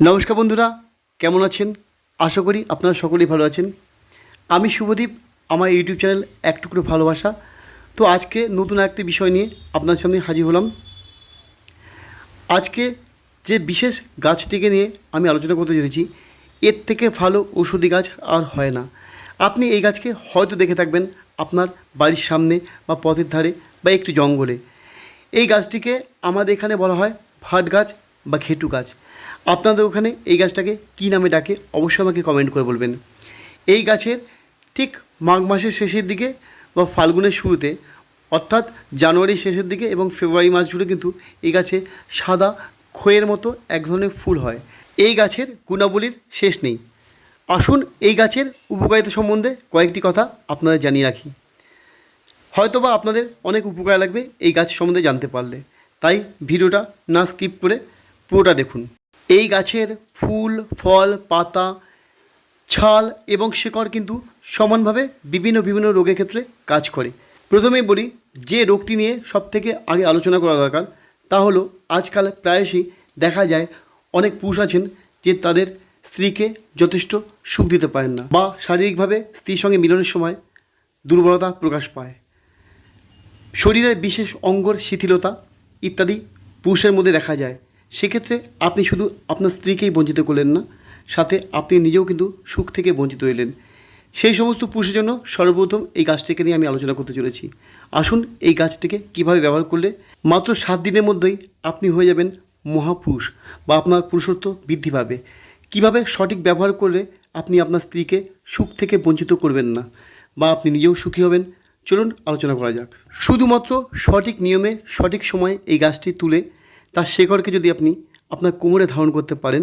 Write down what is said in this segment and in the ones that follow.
নমস্কার বন্ধুরা, কেমন আছেন? আশা করি আপনারা সকলেই ভালো আছেন। আমি শুভদীপ, আমার ইউটিউব চ্যানেল এক টুকরো ভালোবাসা। তো আজকে নতুন একটি বিষয় নিয়ে আপনার সামনে হাজির হলাম। আজকে যে বিশেষ গাছটিকে নিয়ে আমি আলোচনা করতে চলেছি, এর থেকে ভালো ওষুধি গাছ আর হয় না। আপনি এই গাছকে হয়তো দেখে থাকবেন আপনার বাড়ির সামনে বা পথের ধারে বা একটু জঙ্গলে। এই গাছটিকে আমাদের এখানে বলা হয় ভাট গাছ বা ঘেটু গাছ। আপনাদের ওখানে এই গাছটাকে কী নামে ডাকে অবশ্যই আমাকে কমেন্ট করে বলবেন। এই গাছের ঠিক মাঘ মাসের শেষের দিকে বা ফাল্গুনের শুরুতে, অর্থাৎ জানুয়ারির শেষের দিকে এবং ফেব্রুয়ারি মাস জুড়ে কিন্তু এই গাছে সাদা খয়ের মতো এক ধরনের ফুল হয়। এই গাছের গুণাবলীর শেষ নেই। আসুন এই গাছের উপকারিতা সম্বন্ধে কয়েকটি কথা আপনাদের জানিয়ে রাখি। হয়তোবা আপনাদের অনেক উপকার লাগবে এই গাছ সম্বন্ধে জানতে পারলে। তাই ভিডিওটা না স্কিপ করে পুরোটা দেখুন। এই গাছের ফুল, ফল, পাতা, ছাল এবং শিকড় কিন্তু সমানভাবে বিভিন্ন বিভিন্ন রোগের ক্ষেত্রে কাজ করে। প্রথমেই বলি, যে রোগটি নিয়ে সবথেকে আগে আলোচনা করা দরকার, তা হলো আজকাল প্রায়শই দেখা যায় অনেক পুরুষ আছেন যে তাদের স্ত্রীকে যথেষ্ট সুখ দিতে পারেন না বা শারীরিকভাবে স্ত্রীর সঙ্গে মিলনের সময় দুর্বলতা প্রকাশ পায়। শরীরের বিশেষ অঙ্গর শিথিলতা ইত্যাদি পুরুষের মধ্যে দেখা যায়। সেক্ষেত্রে আপনি শুধু আপনার স্ত্রীকেই বঞ্চিত করলেন না, সাথে আপনি নিজেও কিন্তু সুখ থেকে বঞ্চিত রইলেন। সেই সমস্ত পুরুষের জন্য সর্বপ্রথম এই গাছটিকে নিয়ে আমি আলোচনা করতে চলেছি। আসুন এই গাছটিকে কীভাবে ব্যবহার করলে মাত্র সাত দিনের মধ্যেই আপনি হয়ে যাবেন মহাপুরুষ বা আপনার পুরুষত্ব বৃদ্ধি পাবে। কীভাবে সঠিক ব্যবহার করলে আপনি আপনার স্ত্রীকে সুখ থেকে বঞ্চিত করবেন না বা আপনি নিজেও সুখী হবেন? চলুন আলোচনা করা যাক। শুধুমাত্র সঠিক নিয়মে সঠিক সময়ে এই গাছটি তুলে তার শেকড়কে যদি আপনি আপনার কোমরে ধারণ করতে পারেন,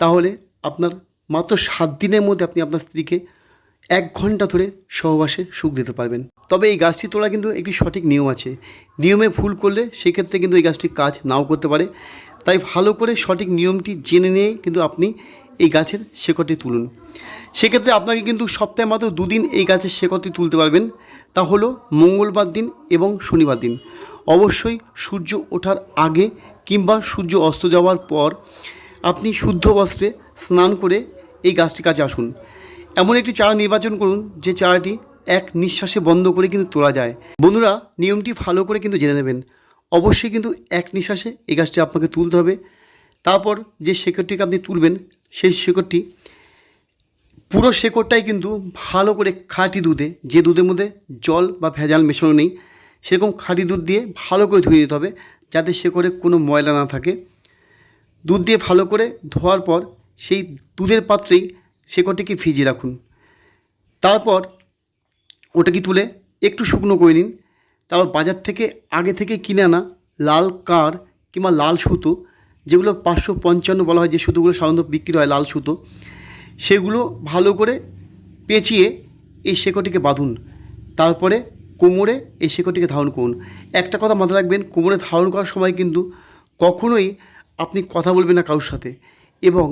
তাহলে আপনার মাত্র সাত দিনের মধ্যে আপনি আপনার স্ত্রীকে এক ঘণ্টা ধরে সহবাসে সুখ দিতে পারবেন। তবে এই গাছটি তোলা কিন্তু একটি সঠিক নিয়ম আছে। নিয়মে ভুল করলে সেক্ষেত্রে কিন্তু এই গাছটি কাজ নাও করতে পারে। তাই ভালো করে সঠিক নিয়মটি জেনে নিয়ে কিন্তু আপনি এই গাছের শেকড়টি তুলুন। সেক্ষেত্রে আপনাকে কিন্তু সপ্তাহে মাত্র দুদিন এই গাছের শেকড়টি তুলতে পারবেন। তা হলো মঙ্গলবার দিন এবং শনিবার দিন। অবশ্যই সূর্য ওঠার আগে কিংবা সূর্য অস্ত যাওয়ার পর আপনি শুদ্ধ বস্ত্রে স্নান করে এই গাছটির কাছে আসুন। এমন একটি চারা নির্বাচন করুন, যে চারাটি এক নিঃশ্বাসে বন্ধ করে কিন্তু তোলা যায়। বন্ধুরা, নিয়মটি ভালো করে কিন্তু জেনে নেবেন। অবশ্যই কিন্তু এক নিঃশ্বাসে এই গাছটি আপনাকে তুলতে হবে। তারপর যে শেকড়টিকে আপনি তুলবেন সেই শেকড়টি, পুরো শেকড়টাই কিন্তু ভালো করে খাঁটি দুধে, যে দুধের মধ্যে জল বা ভেজাল মেশানো নেই, সেরকম খাঁটি দুধ দিয়ে ভালো করে ধুয়ে দিতে হবে, যাতে শেকড়ে কোনো ময়লা না থাকে। দুধ দিয়ে ভালো করে ধোয়ার পর সেই দুধের পাত্রেই শেকড়টিকে ভিজিয়ে রাখুন। তারপর ওটাকে তুলে একটু শুকনো করে নিন। তারপর বাজার থেকে আগে থেকে কিনে আনা লাল কার কিংবা লাল সুতো যেগুলো পাঁচশো পঞ্চান্ন বলা হয়, যে সুতোগুলো সাধারণত বিক্রি হয়, লাল সুতো, সেগুলো ভালো করে পেঁচিয়ে এই শেকড়টিকে বাঁধুন। তারপরে কোমরে এই শেকড়টিকে ধারণ করুন। একটা কথা মাথায় রাখবেন, কোমরে ধারণ করার সময় কিন্তু কখনোই আপনি কথা বলবেন না কারোর সাথে এবং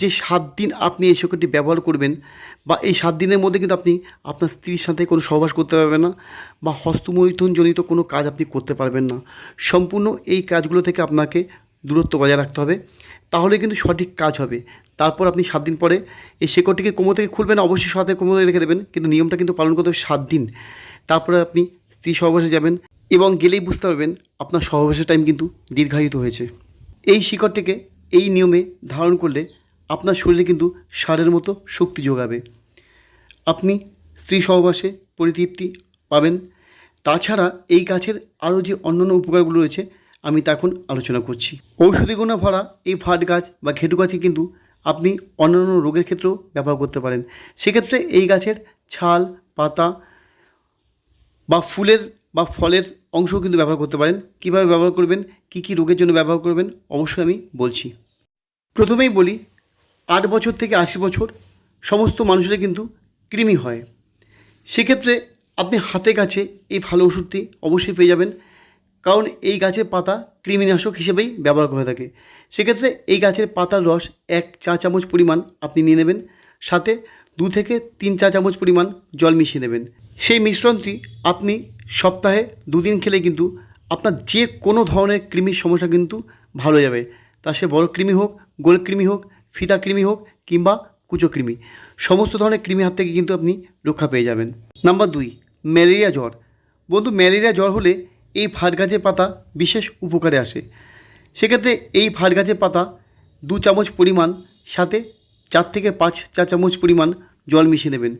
যে সাত দিন আপনি এই শেকড়টি ব্যবহার করবেন বা এই সাত দিনের মধ্যে কিন্তু আপনি আপনার স্ত্রীর সাথে কোনো সহবাস করতে পারবেন না বা হস্তমৈথুনজনিত কোনো কাজ আপনি করতে পারবেন না। সম্পূর্ণ এই কাজগুলো থেকে আপনাকে দূরত্ব বজায় রাখতে হবে। তাহলে কিন্তু সঠিক কাজ হবে। তারপর আপনি সাত দিন পরে এই শেকড়টিকে কোমর থেকে খুলবেন, অবশ্যই সাথে কোমরে রেখে দেবেন। কিন্তু নিয়মটা কিন্তু পালন করতে হবে সাত দিন। তারপরে আপনি স্ত্রী সহবাসে যাবেন এবং গেলেই বুঝতে পারবেন আপনার সহবাসের টাইম কিন্তু দীর্ঘায়িত হয়েছে। এই শিকড়টিকে এই নিয়মে ধারণ করলে আপনার শরীরে কিন্তু সারের মতো শক্তি যোগাবে। আপনি স্ত্রী সহবাসে পরিতৃপ্তি পাবেন। তাছাড়া এই গাছের আরও যে অন্যান্য উপকারগুলো রয়েছে আমি তা এখন আলোচনা করছি। ঔষধি গুণে ভরা এই ফাট গাছ বা ঘেটু গাছে কিন্তু আপনি অন্যান্য রোগের ক্ষেত্রেও ব্যবহার করতে পারেন। সেক্ষেত্রে এই গাছের ছাল, পাতা বা ফুলের বা ফলের অংশ কিন্তু ব্যবহার করতে পারেন। কীভাবে ব্যবহার করবেন? কি কি রোগের জন্য ব্যবহার করবেন? অবশ্যই আমি বলছি। প্রথমেই বলি, আট বছর থেকে আশি বছর সমস্ত মানুষের কিন্তু কৃমি হয়। সেক্ষেত্রে আপনি হাতে কাছে এই ভালো ওষুধটি অবশ্যই পেয়ে যাবেন। কারণ এই গাছের পাতা কৃমিনাশক হিসেবেই ব্যবহার করে থাকে। সেক্ষেত্রে এই গাছের পাতার রস এক চা চামচ পরিমাণ আপনি নিয়ে নেবেন, সাথে দু থেকে তিন চা চামচ পরিমাণ জল মিশিয়ে নেবেন। সেই মিশ্রণটি আপনি সপ্তাহে দুদিন খেলে কিন্তু আপনার যে কোনো ধরনের কৃমির সমস্যা কিন্তু ভালো যাবে। তা সে বড় কৃমি হোক, গোল কৃমি হোক, ফিতা কৃমি হোক কিংবা কুচো কৃমি, সমস্ত ধরনের কৃমি হাত থেকে কিন্তু আপনি রক্ষা পেয়ে যাবেন। নাম্বার দুই, ম্যালেরিয়া জ্বর। বন্ধু, ম্যালেরিয়া জ্বর হলে এই ফাট গাছের পাতা বিশেষ উপকারে আসে। সেক্ষেত্রে এই ফাট গাছের পাতা দু চামচ পরিমাণ, সাথে চার থেকে পাঁচ চা চামচ পরিমাণ জল মিশিয়ে নেবেন।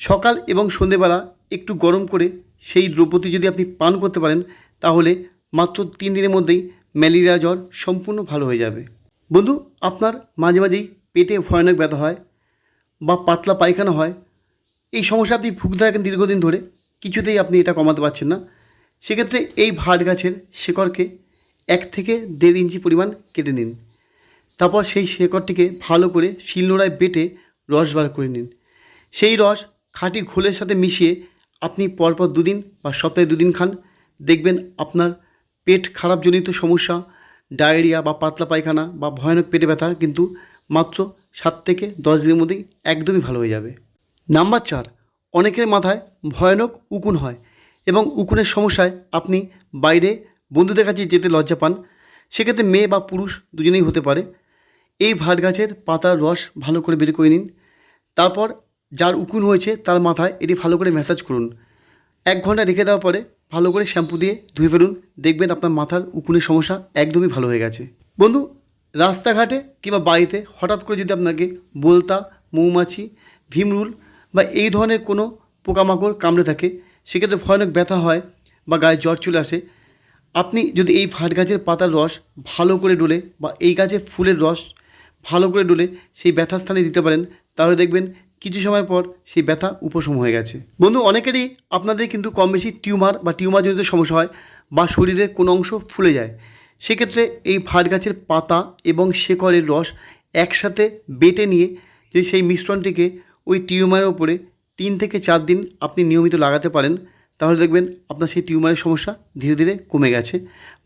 সকাল এবং সন্ধেবেলা একটু গরম করে সেই দ্রব্যটি যদি আপনি পান করতে পারেন, তাহলে মাত্র তিন দিনের মধ্যেই ম্যালেরিয়া জ্বর সম্পূর্ণ ভালো হয়ে যাবে। বন্ধু, আপনার মাঝে মাঝেই পেটে ভয়ানক ব্যথা হয় বা পাতলা পায়খানা হয়। এই সমস্যা আপনি ভুগতে থাকেন দীর্ঘদিন ধরে, কিছুতেই আপনি এটা কমাতে পারছেন না। সেক্ষেত্রে এই ভাট গাছের শেকড়কে এক থেকে দেড় ইঞ্চি পরিমাণ কেটে নিন। তারপর সেই শেকড়টিকে ভালো করে শিলনোড়ায় বেটে রস বার করে নিন। সেই রস খাঁটি ঘোলের সাথে মিশিয়ে আপনি পরপর দুদিন বা সপ্তাহে দুদিন খান। দেখবেন আপনার পেট খারাপজনিত সমস্যা, ডায়রিয়া বা পাতলা পায়খানা বা ভয়ানক পেটে ব্যথা কিন্তু মাত্র সাত থেকে দশ দিনের মধ্যেই একদমই ভালো হয়ে যাবে। নাম্বার চার, অনেকের মাথায় ভয়ানক উকুন হয়। এবং উকুনের সমস্যায় আপনি বাইরে বন্ধুদের কাছে যেতে লজ্জা পান, সেক্ষেত্রে মেয়ে বা পুরুষ দুজনেই হতে পারে। এই ভাট গাছের পাতার রস ভালো করে বের করে নিন। তারপর যার উকুন হয়েছে তার মাথায় এটি ভালো করে ম্যাসাজ করুন। এক ঘণ্টা রেখে দেওয়ার পরে ভালো করে শ্যাম্পু দিয়ে ধুয়ে ফেলুন। দেখবেন আপনার মাথার উকুনের সমস্যা একদমই ভালো হয়ে গেছে। বন্ধু, রাস্তাঘাটে কিংবা বাড়িতে হঠাৎ করে যদি আপনাকে বলতা, মৌমাছি, ভীমরুল বা এই ধরনের কোনো পোকামাকড় কামড়ে থাকে সেক্ষেত্রে ভয়ানক ব্যথা হয় বা গায়ে জ্বর চলে আসে। আপনি যদি এই ফাট গাছের পাতার রস ভালো করে ডলে বা এই গাছের ফুলের রস ভালো করে ডলে সেই ব্যথা স্থানে দিতে পারেন, তাহলে দেখবেন কিছু সময় পর সেই ব্যথা উপশম হয়ে গেছে। বন্ধু, অনেকেরই আপনাদের কিন্তু কম বেশি টিউমার বা টিউমার টিউমারজনিত সমস্যা হয় বা শরীরের কোনো অংশ ফুলে যায়। সেক্ষেত্রে এই ফাট গাছের পাতা এবং শেকড়ের রস একসাথে বেটে নিয়ে যে সেই মিশ্রণটিকে ওই টিউমারের ওপরে তিন থেকে চার দিন আপনি নিয়মিত লাগাতে পারেন, তাহলে দেখবেন আপনার সেই টিউমারের সমস্যা ধীরে ধীরে কমে গেছে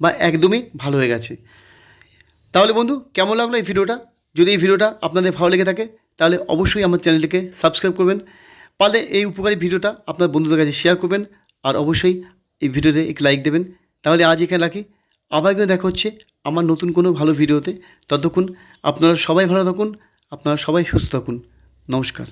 বা একদমই ভালো হয়ে গেছে। তাহলে বন্ধু, কেমন লাগল এই ভিডিওটা? যদি এই ভিডিওটা আপনাদের ভালো লেগে থাকে, তাহলে অবশ্যই আমার চ্যানেলটিকে সাবস্ক্রাইব করবেন। পারলে এই উপকারী ভিডিওটা আপনার বন্ধুদের কাছে শেয়ার করবেন আর অবশ্যই এই ভিডিওতে একটি লাইক দেবেন। তাহলে আজ এখানে রাখি। আবার কিন্তু দেখা হচ্ছে আমার নতুন কোনো ভালো ভিডিওতে। ততক্ষণ আপনারা সবাই ভালো থাকুন, আপনারা সবাই সুস্থ থাকুন। নমস্কার।